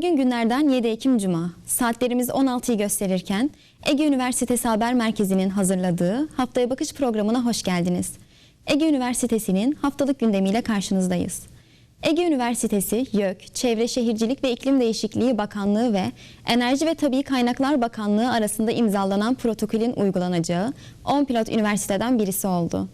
Bugün günlerden 7 Ekim Cuma. Saatlerimiz 16'yı gösterirken Ege Üniversitesi Haber Merkezi'nin hazırladığı Haftaya Bakış programına hoş geldiniz. Ege Üniversitesi'nin haftalık gündemiyle karşınızdayız. Ege Üniversitesi, YÖK, Çevre Şehircilik ve İklim Değişikliği Bakanlığı ve Enerji ve Tabii Kaynaklar Bakanlığı arasında imzalanan protokolün uygulanacağı 10 pilot üniversiteden birisi oldu.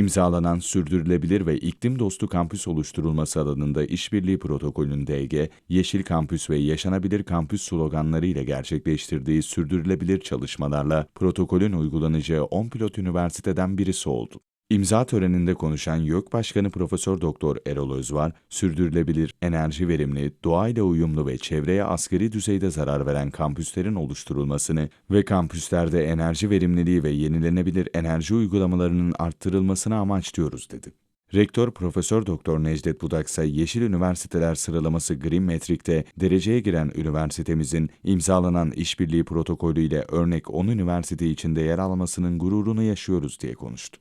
İmzalanan sürdürülebilir ve iklim dostu kampüs oluşturulması alanında işbirliği protokolünde Ege, Yeşil Kampüs ve Yaşanabilir Kampüs sloganları ile gerçekleştirdiği sürdürülebilir çalışmalarla protokolün uygulanacağı 10 pilot üniversiteden birisi oldu. İmza töreninde konuşan YÖK Başkanı Profesör Doktor Erol Özvar, sürdürülebilir, enerji verimli, doğayla uyumlu ve çevreye asgari düzeyde zarar veren kampüslerin oluşturulmasını ve kampüslerde enerji verimliliği ve yenilenebilir enerji uygulamalarının arttırılmasını amaçlıyoruz dedi. Rektör Profesör Doktor Necdet Budak ise Yeşil Üniversiteler sıralaması Green Metric'te dereceye giren üniversitemizin imzalanan işbirliği protokolüyle örnek 10 üniversite içinde yer almasının gururunu yaşıyoruz diye konuştu.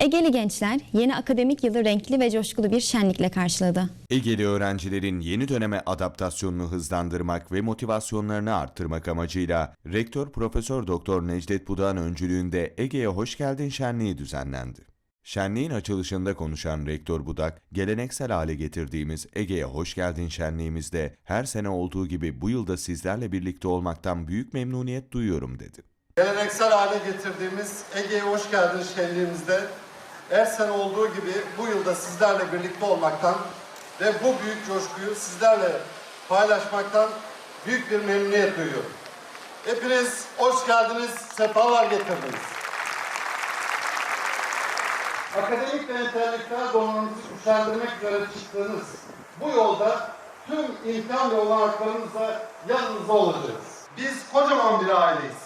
Egeli gençler yeni akademik yılı renkli ve coşkulu bir şenlikle karşıladı. Egeli öğrencilerin yeni döneme adaptasyonunu hızlandırmak ve motivasyonlarını arttırmak amacıyla Rektör Profesör Doktor Necdet Budak'ın öncülüğünde Ege'ye Hoş Geldin Şenliği düzenlendi. Şenliğin açılışında konuşan Rektör Budak, geleneksel hale getirdiğimiz Ege'ye Hoş Geldin şenliğimizde her sene olduğu gibi bu yılda sizlerle birlikte olmaktan büyük memnuniyet duyuyorum dedi. Geleneksel hale getirdiğimiz Ege'ye hoş geldin şenliğimizde her sene olduğu gibi bu yılda sizlerle birlikte olmaktan ve bu büyük coşkuyu sizlerle paylaşmaktan büyük bir memnuniyet duyuyorum. Hepiniz hoş geldiniz, sefalar getirdiniz. Akademik ve entelektüel donanımınızı güçlendirmek üzere çıktığınız bu yolda tüm imkan ve olanaklarımızla yanınızda olacağız. Biz kocaman bir aileyiz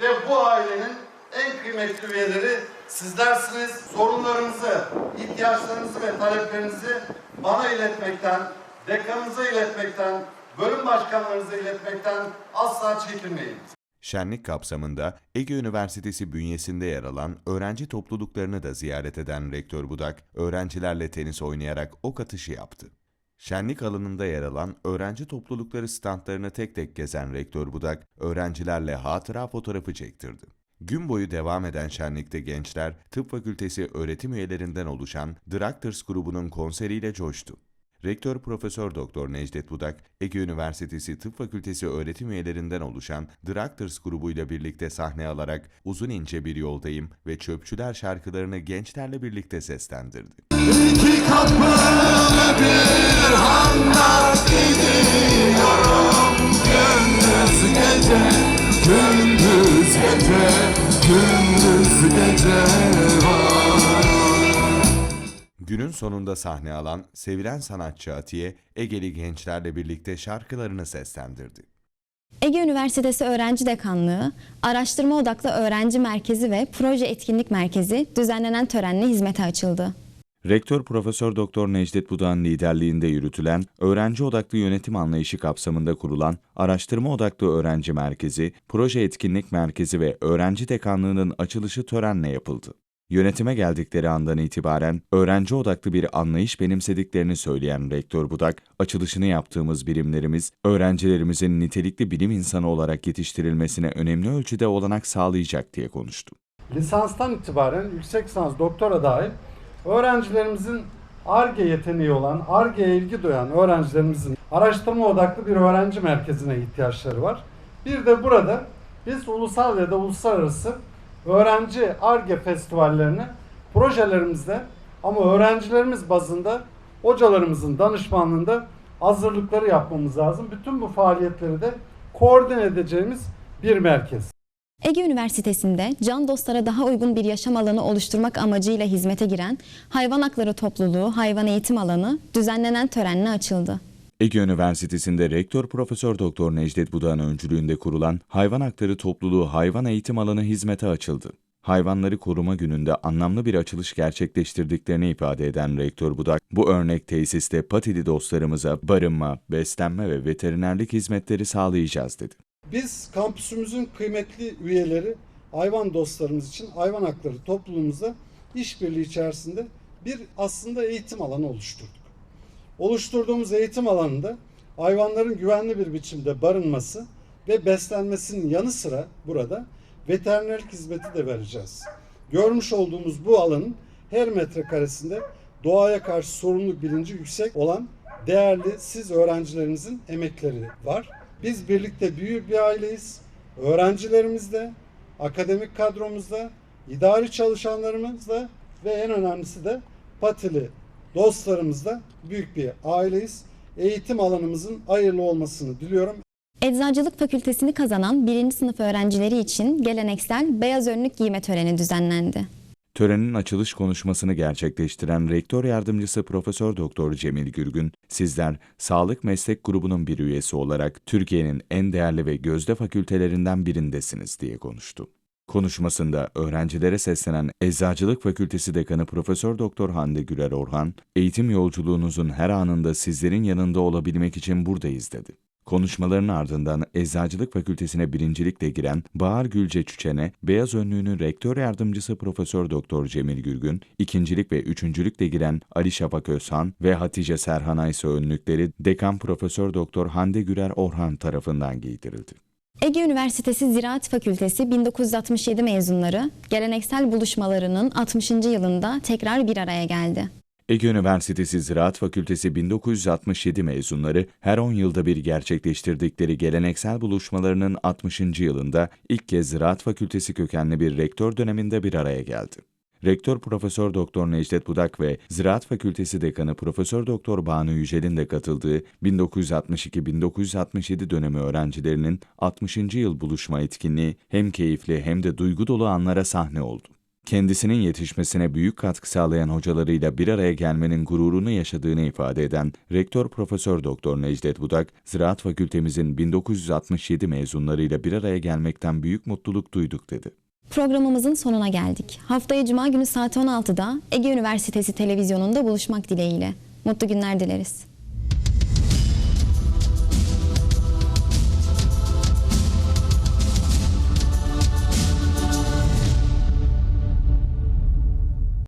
ve bu ailenin en kıymetli üyeleri sizlersiniz. Sorunlarınızı, ihtiyaçlarınızı ve taleplerinizi bana iletmekten, dekanınıza iletmekten, bölüm başkanlarınıza iletmekten asla çekinmeyin. Şenlik kapsamında Ege Üniversitesi bünyesinde yer alan öğrenci topluluklarını da ziyaret eden Rektör Budak, öğrencilerle tenis oynayarak ok atışı yaptı. Şenlik alanında yer alan öğrenci toplulukları standlarını tek tek gezen Rektör Budak, öğrencilerle hatıra fotoğrafı çektirdi. Gün boyu devam eden şenlikte gençler, tıp fakültesi öğretim üyelerinden oluşan Doctors grubunun konseriyle coştu. Rektör Profesör Doktor Necdet Budak, Ege Üniversitesi Tıp Fakültesi öğretim üyelerinden oluşan Doctors grubuyla birlikte sahne alarak Uzun ince bir yoldayım ve Çöpçüler şarkılarını gençlerle birlikte seslendirdi. İki kapı bir handak gidiyorum Gündüz gece, gündüz gece, gündüz gece var Günün sonunda sahne alan sevilen sanatçı Atiye, Egeli gençlerle birlikte şarkılarını seslendirdi. Ege Üniversitesi Öğrenci Dekanlığı, Araştırma Odaklı Öğrenci Merkezi ve Proje Etkinlik Merkezi düzenlenen törenle hizmete açıldı. Rektör Profesör Doktor Necdet Budak'ın liderliğinde yürütülen, öğrenci odaklı yönetim anlayışı kapsamında kurulan Araştırma Odaklı Öğrenci Merkezi, Proje Etkinlik Merkezi ve Öğrenci Dekanlığı'nın açılışı törenle yapıldı. Yönetime geldikleri andan itibaren öğrenci odaklı bir anlayış benimsediklerini söyleyen Rektör Budak, açılışını yaptığımız birimlerimiz, öğrencilerimizin nitelikli bilim insanı olarak yetiştirilmesine önemli ölçüde olanak sağlayacak diye konuştu. lisanstan itibaren yüksek lisans doktora dahil öğrencilerimizin ARGE yeteneği olan, ARGE'ye ilgi duyan öğrencilerimizin araştırma odaklı bir öğrenci merkezine ihtiyaçları var. Bir de burada biz ulusal ya da uluslararası öğrenci ARGE festivallerini projelerimizde ama öğrencilerimiz bazında hocalarımızın danışmanlığında hazırlıkları yapmamız lazım. Bütün bu faaliyetleri de koordine edeceğimiz bir merkez. Ege Üniversitesi'nde can dostlara daha uygun bir yaşam alanı oluşturmak amacıyla hizmete giren Hayvan Hakları Topluluğu Hayvan Eğitim Alanı düzenlenen törenle açıldı. Ege Üniversitesi'nde Rektör Profesör Doktor Necdet Budak'ın öncülüğünde kurulan Hayvan Hakları Topluluğu Hayvan Eğitim Alanı hizmete açıldı. Hayvanları koruma gününde anlamlı bir açılış gerçekleştirdiklerini ifade eden Rektör Budak, bu örnek tesiste patili dostlarımıza barınma, beslenme ve veterinerlik hizmetleri sağlayacağız dedi. Biz kampüsümüzün kıymetli üyeleri hayvan dostlarımız için hayvan hakları topluluğumuzda işbirliği içerisinde bir aslında eğitim alanı oluşturduk. Oluşturduğumuz eğitim alanında hayvanların güvenli bir biçimde barınması ve beslenmesinin yanı sıra burada veterinerlik hizmeti de vereceğiz. Görmüş olduğumuz bu alanın her metrekaresinde doğaya karşı sorumluluk bilinci yüksek olan değerli siz öğrencilerimizin emekleri var. Biz birlikte büyük bir aileyiz. Öğrencilerimizde, akademik kadromuzda, idari çalışanlarımızda ve en önemlisi de patili dostlarımızda büyük bir aileyiz. Eğitim alanımızın hayırlı olmasını diliyorum. Eczacılık fakültesini kazanan birinci sınıf öğrencileri için geleneksel beyaz önlük giyme töreni düzenlendi. Törenin açılış konuşmasını gerçekleştiren Rektör Yardımcısı Profesör Doktor Cemil Gürgün, sizler sağlık meslek grubunun bir üyesi olarak Türkiye'nin en değerli ve gözde fakültelerinden birindesiniz diye konuştu. Konuşmasında öğrencilere seslenen Eczacılık Fakültesi Dekanı Profesör Doktor Hande Güler Orhan, eğitim yolculuğunuzun her anında sizlerin yanında olabilmek için buradayız dedi. Konuşmaların ardından Eczacılık Fakültesine birincilikle giren Bahar Gülce Çüçen'e beyaz önlüğünü rektör yardımcısı Profesör Doktor Cemil Gürgün, ikincilik ve üçüncülükle giren Ali Şafak Özhan ve Hatice Serhanay ise önlükleri Dekan Profesör Doktor Hande Güler Orhan tarafından giydirildi. Ege Üniversitesi Ziraat Fakültesi 1967 mezunları geleneksel buluşmalarının 60. yılında tekrar bir araya geldi. Ege Üniversitesi Ziraat Fakültesi 1967 mezunları her 10 yılda bir gerçekleştirdikleri geleneksel buluşmalarının 60. yılında ilk kez Ziraat Fakültesi kökenli bir rektör döneminde bir araya geldi. Rektör Profesör Doktor Necdet Budak ve Ziraat Fakültesi Dekanı Profesör Doktor Banu Yücel'in de katıldığı 1962-1967 dönemi öğrencilerinin 60. yıl buluşma etkinliği hem keyifli hem de duygu dolu anlara sahne oldu. Kendisinin yetişmesine büyük katkı sağlayan hocalarıyla bir araya gelmenin gururunu yaşadığını ifade eden Rektör Profesör Doktor Necdet Budak, Ziraat Fakültemizin 1967 mezunlarıyla bir araya gelmekten büyük mutluluk duyduk dedi. Programımızın sonuna geldik. Haftaya Cuma günü saat 16'da Ege Üniversitesi televizyonunda buluşmak dileğiyle. Mutlu günler dileriz.